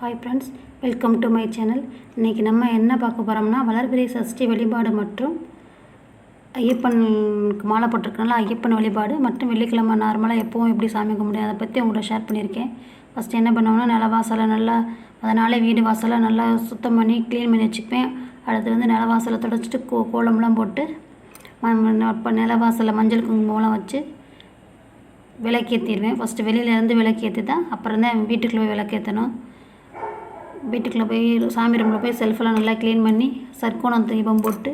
Hi friends welcome to my channel இன்றைக்கி நம்ம என்ன பார்க்க போகிறோம்னா வளர்பிறை சஷ்டி வழிபாடு மற்றும் ஐயப்பனுக்கு மாலை போட்டிருக்கனால ஐயப்பன் வழிபாடு மற்றும் வெள்ளிக்கிழமை நார்மலாக எப்போவும் எப்படி சாமி கும்பிடு அதை பற்றி உங்கள்கிட்ட ஷேர் பண்ணியிருக்கேன். ஃபஸ்ட்டு என்ன பண்ணுவோம்னா நில வாசலை நல்லா அதனாலே வீடு வாசலை நல்லா சுத்தம் பண்ணி க்ளீன் பண்ணி வச்சுப்பேன். அடுத்து வந்து நில வாசலை தொடச்சிட்டு கோ கோலம்லாம் போட்டு இப்போ நில வாசலில் மஞ்சள் குங்குமம்லாம் வச்சு விளக்கேற்றிடுவேன் ஃபஸ்ட்டு வெளியிலேருந்து விளக்கேற்றி தான் அப்புறம் தான் வீட்டுக்குள்ளே போய் விளக்கேற்றணும் வீட்டுக்குள்ளே போய் சாமி ரூமில் போய் செல்ஃபெல்லாம் நல்லா க்ளீன் பண்ணி சர்க்கோணம் தீபம் போட்டு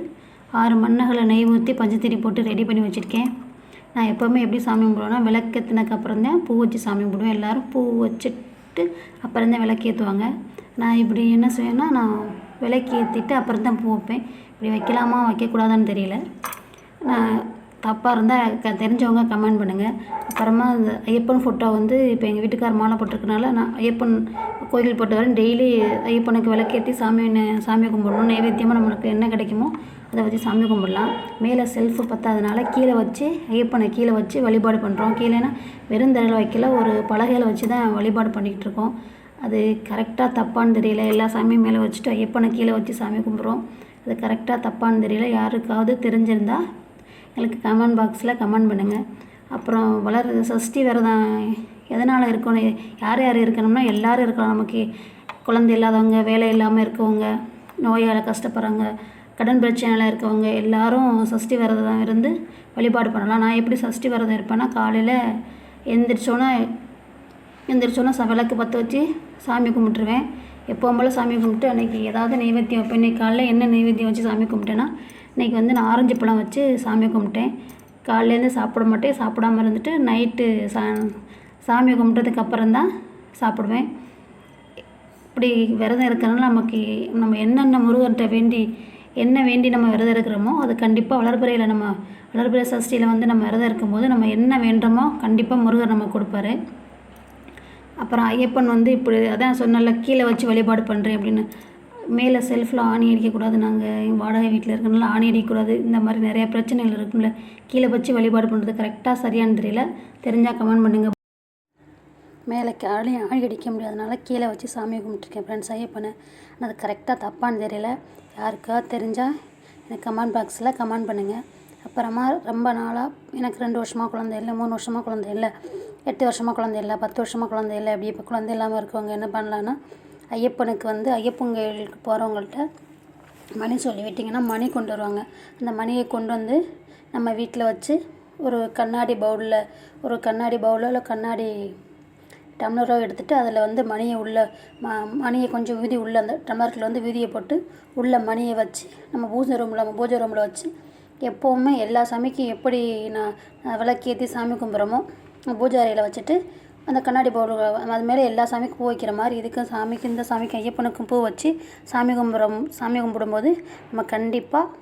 ஆறு மண்ணகளை நெய் ஊற்றி பஞ்சத்திரி போட்டு ரெடி பண்ணி வச்சுருக்கேன். நான் எப்போவுமே எப்படி சாமி கும்பிடுவேன்னா விளக்கேற்றினக்கு அப்புறம் தான் பூ வச்சு சாமி கும்பிடுவேன். எல்லோரும் பூ வச்சுட்டு அப்புறம் தான் விளக்கேற்றுவாங்க நான் இப்படி என்ன செய்வேன்னா நான் விளக்கேற்றிட்டு அப்புறம் தான் பூ வைப்பேன். இப்படி வைக்கலாமா வைக்கக்கூடாதான்னு தெரியல. நான் தப்பாக இருந்தால் க தெரிஞ்சவங்க கமெண்ட் பண்ணுங்கள் அப்புறமா அந்த ஐயப்பன் ஃபோட்டோ வந்து இப்போ எங்கள் வீட்டுக்கார மாலை போட்டிருக்கனால நான் ஐயப்பன் கோயில் போட்டு வரேன் டெய்லி ஐயப்பனுக்கு விளக்கேற்றி சாமி சாமி கும்பிடணும். நைவேத்தியமாக நம்மளுக்கு என்ன கிடைக்குமோ அதை வச்சு சாமி கும்பிடலாம். மேலே செல்ஃபு பத்தாதனால கீழே வச்சு ஐயப்பனை கீழே வச்சு வழிபாடு பண்ணுறோம் கீழேனா வெறும் தரையில் வைக்கல ஒரு பலகையில் வச்சு தான் வழிபாடு பண்ணிக்கிட்டு இருக்கோம். அது கரெக்டாக தப்பான்னு தெரியல. எல்லா சாமியும் மேலே வச்சுட்டு ஐயப்பனை கீழே வச்சு சாமி கும்பிட்றோம். அது கரெக்டாக தப்பான்னு தெரியல. யாருக்காவது தெரிஞ்சிருந்தால் எங்களுக்கு கமெண்ட் பாக்ஸில் கமெண்ட் பண்ணுங்கள் அப்புறம் வளர் சஷ்டி விரதம் எதனால் இருக்கணும் யார் யார் இருக்கணும்னா எல்லோரும் இருக்கலாம். நமக்கு குழந்தை இல்லாதவங்க வேலை இல்லாமல் இருக்கவங்க நோயால் கஷ்டப்படுறவங்க கடன் பிரச்சனையில் இருக்கவங்க எல்லாரும் சஷ்டி விரதம் இருந்து வழிபாடு பண்ணலாம். நான் எப்படி சஷ்டி விரதம் இருப்பேன்னா காலையில் எந்திரிச்சோன்னே எந்திரிச்சோன்னே ச விளக்கு பற்ற வச்சு சாமி கும்பிட்டுருவேன். எப்போவும் போல் சாமி கும்பிட்டு அன்றைக்கி ஏதாவது நைவேத்தியம் இப்போ இன்றைக்கி காலையில் என்ன நைவேத்தியம் வச்சு சாமி கும்பிட்டேன்னா இன்றைக்கி வந்து நான் ஆரஞ்சு பழம் வச்சு சாமி கும்பிட்டேன். காலையிலேருந்து சாப்பிட மாட்டேன் சாப்பிடாம இருந்துட்டு நைட்டு சா சாமி கும்பிட்டதுக்கு அப்புறம் தான் சாப்பிடுவேன். இப்படி விரதம் இருக்கிறனால நமக்கு நம்ம என்னென்ன முருகன்கிட்ட வேண்டி என்ன வேண்டி நம்ம விரதம் இருக்கிறோமோ அது கண்டிப்பாக வளர்பிறையில் நம்ம வளர்பிறை சஷ்டியில் வந்து நம்ம விரதம் இருக்கும்போது நம்ம என்ன வேண்டுமோ கண்டிப்பாக முருகர் நம்ம கொடுப்பாரு. அப்புறம் ஐயப்பன் வந்து இப்படி அதான் சொன்னல கீழே வச்சு வழிபாடு பண்ணுறேன் அப்படின்னு. மேலே செல்ஃபில் ஆணி அடிக்கக்கூடாது நாங்கள் வாடகை வீட்டில் இருக்கனால ஆணி அடிக்கக்கூடாது. இந்த மாதிரி நிறைய பிரச்சனைகள் இருக்கும்ல. கீழே வச்சு வழிபாடு பண்ணுறது கரெக்டாக சரியானு தெரியல. தெரிஞ்சால் கமெண்ட் பண்ணுங்கள் மேலே ஆணி ஆணி அடிக்க முடியாதனால கீழே வச்சு சாமி கும்பிட்டுருக்கேன் ஃப்ரெண்ட்ஸ் ஐயப்பனை. ஆனால் அது கரெக்டாக தப்பான்னு தெரியல. யாருக்கா தெரிஞ்சால் எனக்கு கமெண்ட் பாக்ஸில் கமெண்ட் பண்ணுங்கள் அப்புறமா ரொம்ப நாளாக எனக்கு ரெண்டு வருஷமாக குழந்தை இல்லை மூணு வருஷமாக குழந்தை இல்லை. எட்டு வருஷமாக குழந்தை இல்லை பத்து வருஷமாக குழந்தை இல்லை. அப்படி இப்போ குழந்தை இல்லாமல் இருக்கவங்க என்ன பண்ணலான்னா ஐயப்பனுக்கு வந்து ஐயப்பன் கோயிலுக்கு போகிறவங்கள்ட்ட மணி சொல்லி விட்டிங்கன்னா மணி கொண்டு வருவாங்க. அந்த மணியை கொண்டு வந்து நம்ம வீட்டில் வச்சு ஒரு கண்ணாடி பவுலில் ஒரு கண்ணாடி பவுலோ இல்லை கண்ணாடி டம்ளரோ எடுத்துகிட்டு அதில் வந்து மணியை உள்ள ம மணியை கொஞ்சம் விதி உள்ள அந்த டம்ளர்கில் வந்து வீதியை போட்டு உள்ள மணியை வச்சு நம்ம பூஜை ரூமில் நம்ம பூஜை ரூமில் வச்சு எப்போவுமே எல்லா சாமிக்கும் எப்படி நான் நான் விளக்கேற்றி சாமி கும்பிட்றோமோ பூஜை அறையில் வச்சுட்டு அந்த கண்ணாடி பவுல் அது மேலே எல்லா சாமிக்கும் பூ வைக்கிற மாதிரி இதுக்கும் சாமிக்கு இந்த சாமிக்கு ஐயப்பனுக்கும் பூ வச்சு சாமி கும்பிட்றோம் சாமி கும்பிடும்போது நம்ம கண்டிப்பாக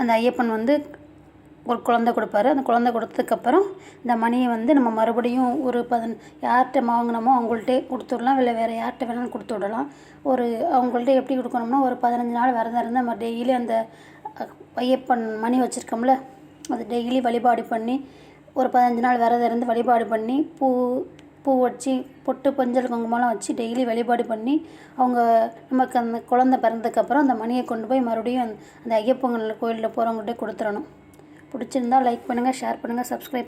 அந்த ஐயப்பன் வந்து ஒரு குழந்தை கொடுப்பாரு. அந்த குழந்தை கொடுத்ததுக்கப்புறம் இந்த மணியை வந்து நம்ம மறுபடியும் ஒரு பதின யார்கிட்ட வாங்கினோமோ அவங்கள்ட்டே கொடுத்துடலாம். இல்லை வேறு யார்கிட்ட வேணாலும் கொடுத்து விடலாம். ஒரு அவங்கள்ட்ட எப்படி கொடுக்கணும்னா ஒரு பதினஞ்சு நாள் விரதம் இருந்து நம்ம டெய்லி அந்த ஐயப்பன் மணி வச்சுருக்கோம்ல அது டெய்லி வழிபாடு பண்ணி ஒரு பதினஞ்சு நாள் விரதம் இருந்து வழிபாடு பண்ணி பூ பூ வச்சு பொட்டு பஞ்சல் குங்குமம்லாம் வச்சு டெய்லி வழிபாடு பண்ணி அவங்க நமக்கு அந்த குழந்தை பிறந்ததுக்கப்புறம் அந்த மணியை கொண்டு போய் மறுபடியும் அந்த- அந்த கோயிலில் போகிறவங்கள்ட்ட கொடுத்துடணும். பிடிச்சிருந்தா லைக் பண்ணுங்கள் ஷேர் பண்ணுங்கள் சப்ஸ்கிரைப்